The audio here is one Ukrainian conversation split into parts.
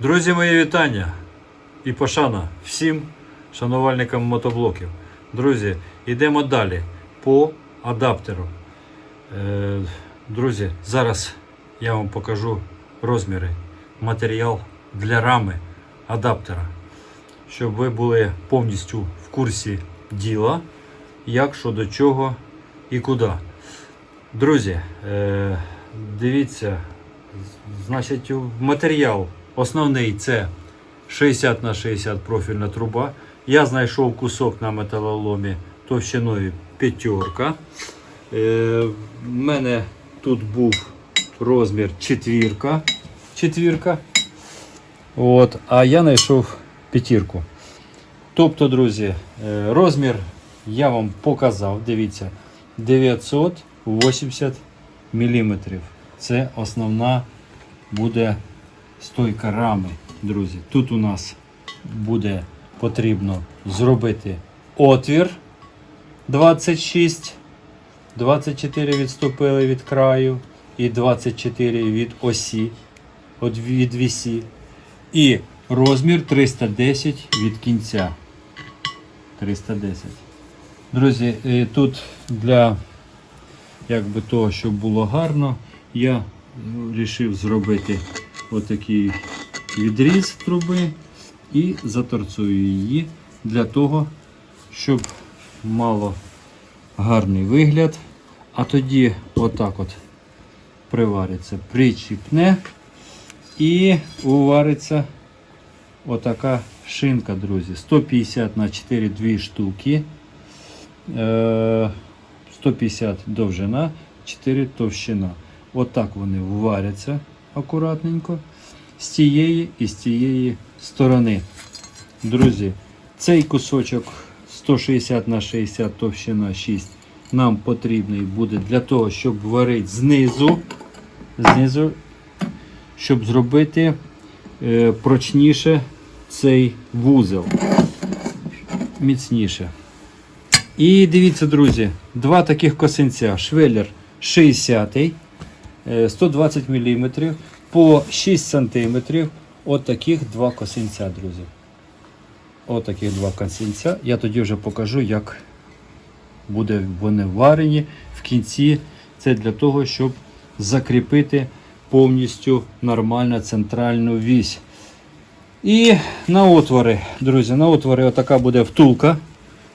Друзі, мої вітання і пошана всім шанувальникам мотоблоків. Друзі, йдемо далі по адаптеру. Е, друзі, зараз я вам покажу розміри, матеріал для рами адаптера, щоб ви були повністю в курсі діла, як що до чого і куди. Друзі, е, дивіться, Значить, матеріал основний це 60 на 60 профільна труба. Я знайшов кусок на металоломі товщиною п'ятерка. Е, в мене тут був розмір четвірка. четвірка. От, а я знайшов п'ятірку. Тобто, друзі, е, розмір я вам показав. Дивіться, 980 мм. Це основна буде стойка рами, друзі. Тут у нас буде потрібно зробити отвір 26, 24 відступили від краю і 24 від осі, від вісі. І розмір 310 від кінця. 310. Друзі, е, тут для якби того, щоб було гарно, я вирішив зробити отакий відріз труби і заторцую її для того, щоб мало гарний вигляд. А тоді отак от привариться, причіпне і увариться отака шинка, друзі. 150 на 4 дві штуки. Е, 150 довжина, 4 товщина. Отак вони варяться акуратненько з тієї і з тієї сторони. Друзі, цей кусочок 160 на 60 товщина 6 нам потрібний буде для того, щоб варити знизу, знизу щоб зробити е, прочніше цей вузел. Міцніше. І дивіться, друзі, два таких косинця. Швеллер 60 е, 120 мм по 6 см. От таких два косинця, друзі. От таких два косинця. Я тоді вже покажу, як буде вони варені в кінці. Це для того, щоб закріпити повністю нормально центральну вісь. І на отвори, друзі, на отвори отака буде втулка.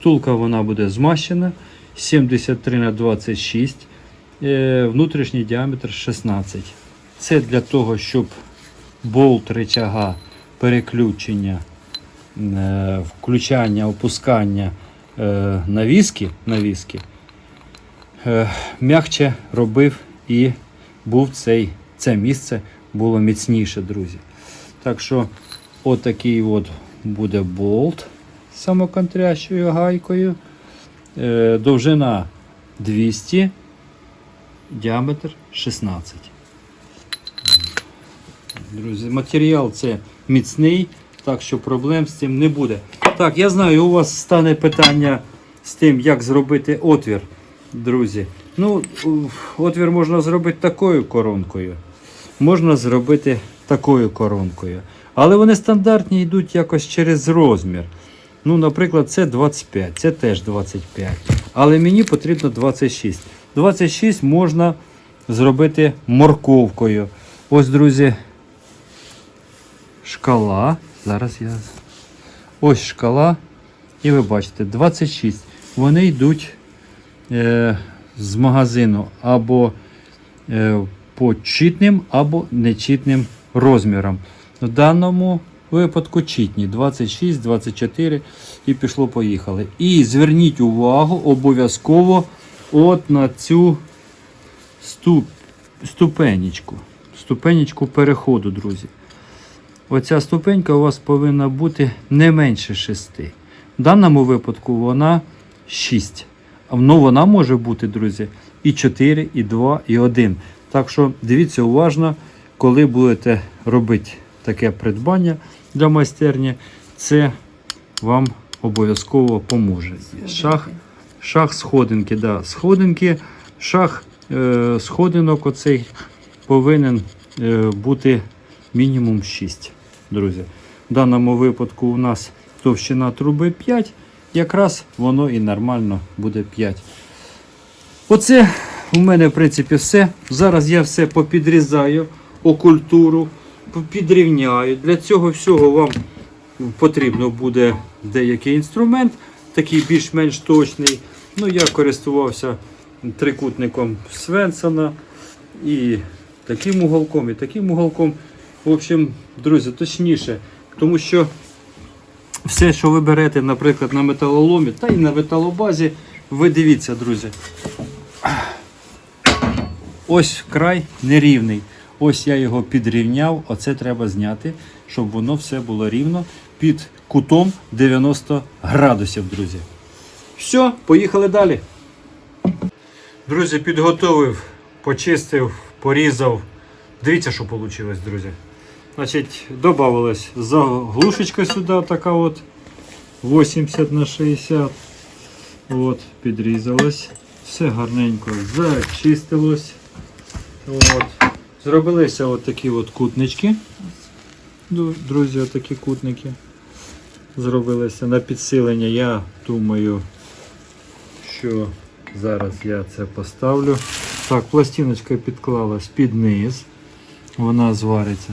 Втулка вона буде змащена 73 на 26, е, внутрішній діаметр 16. Це для того, щоб болт рычага переключення, е, включання, опускання е, навіски, навіски е, м'якче робив і був цей, це місце було міцніше, друзі. Так що отакий от буде болт з самоконтрящою гайкою. Е, довжина 200, діаметр 16. Друзі, матеріал це міцний, так що проблем з цим не буде. Так, я знаю, у вас стане питання з тим, як зробити отвір, друзі. Ну, отвір можна зробити такою коронкою. Можна зробити такою коронкою. Але вони стандартні йдуть якось через розмір. Ну, наприклад, це 25, це теж 25. Але мені потрібно 26. 26 можна зробити морковкою. Ось, друзі, шкала. Зараз я. Ось шкала. І ви бачите, 26. Вони йдуть е, з магазину або е, по чітним, або нечітним розмірам. В даному випадку чітні 26, 24 і пішло-поїхали. І зверніть увагу обов'язково от на цю ступ, ступенечку. Ступенечку переходу, друзі. Оця ступенька у вас повинна бути не менше 6. В даному випадку вона 6. Ну, вона може бути, друзі, і 4, і 2, і 1. Так що дивіться уважно, коли будете робити таке придбання для майстерні, це вам обов'язково поможе. Шах, шах сходинки, да, сходинки, шах е, сходинок оцей повинен е, бути мінімум 6. друзі. В даному випадку у нас товщина труби 5, якраз воно і нормально буде 5. Оце у мене, в принципі, все. Зараз я все попідрізаю, окультуру, підрівняю. Для цього всього вам потрібно буде деякий інструмент, такий більш-менш точний. Ну, я користувався трикутником Свенсона і таким уголком, і таким уголком. В общем, друзі, точніше, тому що все, що ви берете, наприклад, на металоломі та й на металобазі, ви дивіться, друзі. Ось край нерівний. Ось я його підрівняв. Оце треба зняти, щоб воно все було рівно під кутом 90 градусів, друзі. Все, поїхали далі. Друзі, підготовив, почистив, порізав. Дивіться, що вийшло, друзі. Значить, додавалась заглушечка сюди, така от 80 на 60. От, підрізалось. Все гарненько зачистилось. От. Зробилися от такі от кутнички. Друзі, от такі кутники. Зробилися на підсилення. Я думаю, що зараз я це поставлю. Так, пластиночка підклалась під низ. Вона звариться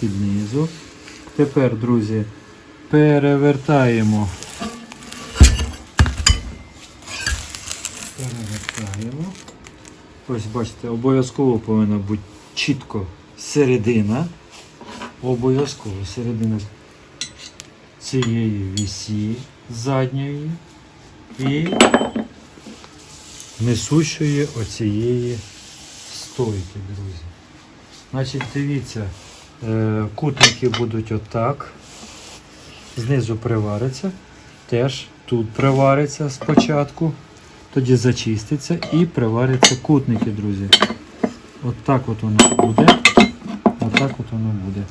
під низу. Тепер, друзі, перевертаємо. Перевертаємо. Ось бачите, обов'язково повинна бути чітко середина. Обов'язково середина цієї вісі задньої і несущої оцієї стойки, друзі. Значить, дивіться, е, кутники будуть отак. Знизу привариться. Теж тут привариться спочатку, тоді зачиститься і приваряться кутники, друзі. От так от воно буде. Отак от воно буде.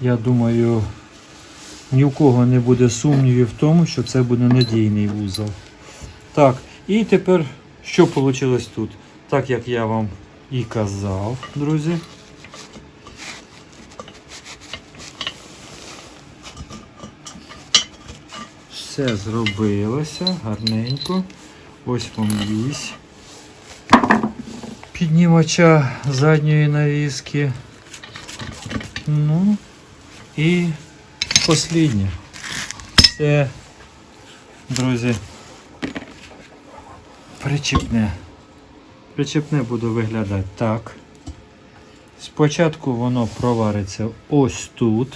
Я думаю, ні у кого не буде сумнівів в тому, що це буде надійний вузол. Так, і тепер що вийшло тут? Так як я вам і казав, друзі. Все зробилося гарненько. Ось вам вісь піднімача задньої навіски. Ну і посліднє. Це, друзі, причіпне. Причепне буде виглядати так. Спочатку воно провариться ось тут,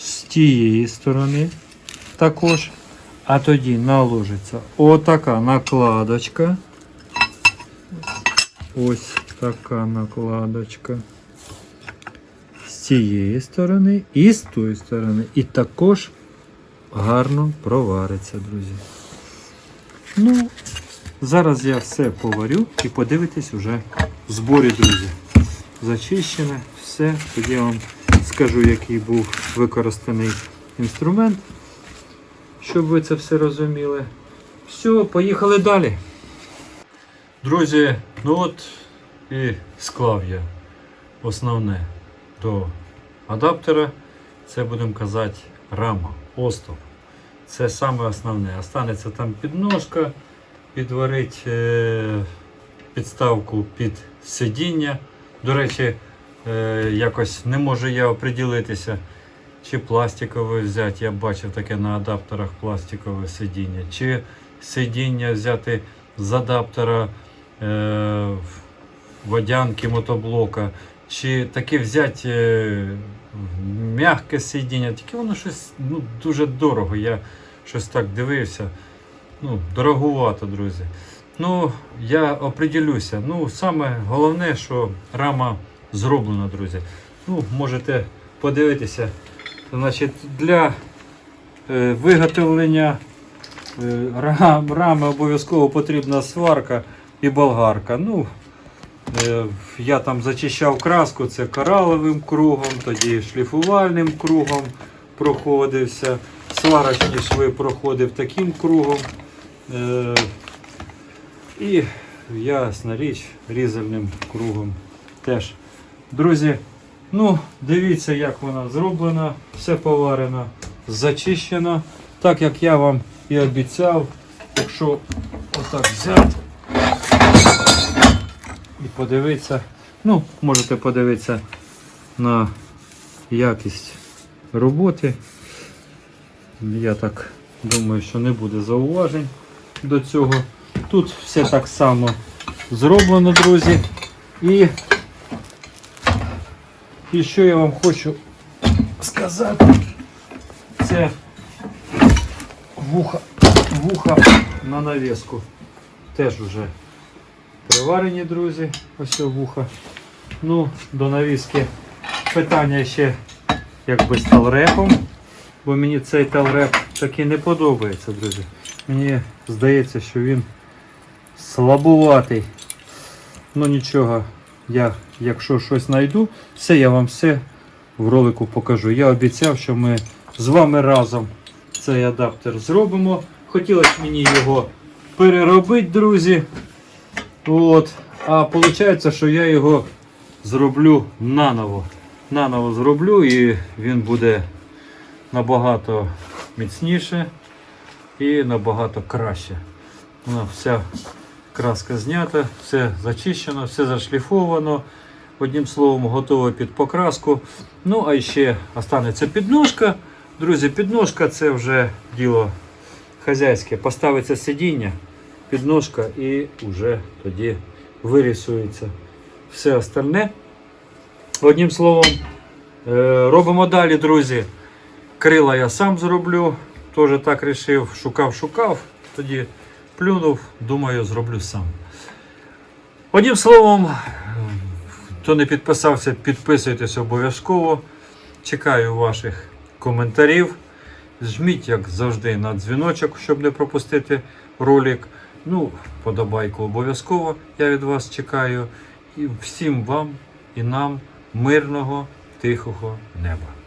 з тієї сторони також, а тоді наложиться отака накладочка. Ось така накладочка. З цієї сторони і з тої сторони. І також гарно провариться, друзі. Ну, Зараз я все поварю і подивитесь уже в зборі, друзі. Зачищене, все. Тоді я вам скажу, який був використаний інструмент, щоб ви це все розуміли. Все, поїхали далі. Друзі, ну от і склав я основне до адаптера. Це будемо казати рама, остов. Це саме основне. Останеться там підножка підварити е, підставку під сидіння. До речі, е, якось не можу я оприділитися, чи пластикове взяти. Я бачив таке на адаптерах пластикове сидіння, чи сидіння взяти з адаптера е, водянки мотоблока, чи таке взяти м'яке сидіння. Тільки воно щось ну, дуже дорого. Я щось так дивився. Ну, дороговато, друзі. Ну, я оприділюся. Ну, саме головне, що рама зроблена, друзі. Ну, можете подивитися. Значить, для е, виготовлення е, рам, рами обов'язково потрібна сварка і болгарка. Ну, е, я там зачищав краску, це кораловим кругом, тоді шліфувальним кругом проходився. Сварочні шви проходив таким кругом. Е, і ясна річ, різальним кругом теж. Друзі, Ну, дивіться, як вона зроблена, все поварено, зачищено. Так як я вам і обіцяв, якщо отак взяти і подивитися, ну, можете подивитися на якість роботи. Я так думаю, що не буде зауважень до цього. Тут все так само зроблено, друзі. І, і що я вам хочу сказати, це вуха, вуха на навіску. Теж вже приварені, друзі. Ось вуха. Ну, до навіски питання ще якби з талрепом, бо мені цей талреп таки не подобається, друзі. Мені здається, що він слабуватий. Ну нічого, я якщо щось знайду, все я вам все в ролику покажу. Я обіцяв, що ми з вами разом цей адаптер зробимо. Хотілося мені його переробити, друзі. От. А виходить, що я його зроблю наново. Наново зроблю і він буде набагато міцніше і набагато краще. Вона вся краска знята, все зачищено, все зашліфовано. Одним словом, готово під покраску. Ну, а ще останеться підножка. Друзі, підножка це вже діло хазяйське. Поставиться сидіння, підножка і вже тоді вирісується все остальне. Одним словом, е, робимо далі, друзі. Крила я сам зроблю. Теж так рішив, шукав, шукав, тоді плюнув, думаю, зроблю сам. Одним словом, хто не підписався, підписуйтесь обов'язково. Чекаю ваших коментарів. Жміть, як завжди, на дзвіночок, щоб не пропустити ролик. Ну, подобайку обов'язково. Я від вас чекаю. І всім вам і нам мирного, тихого неба.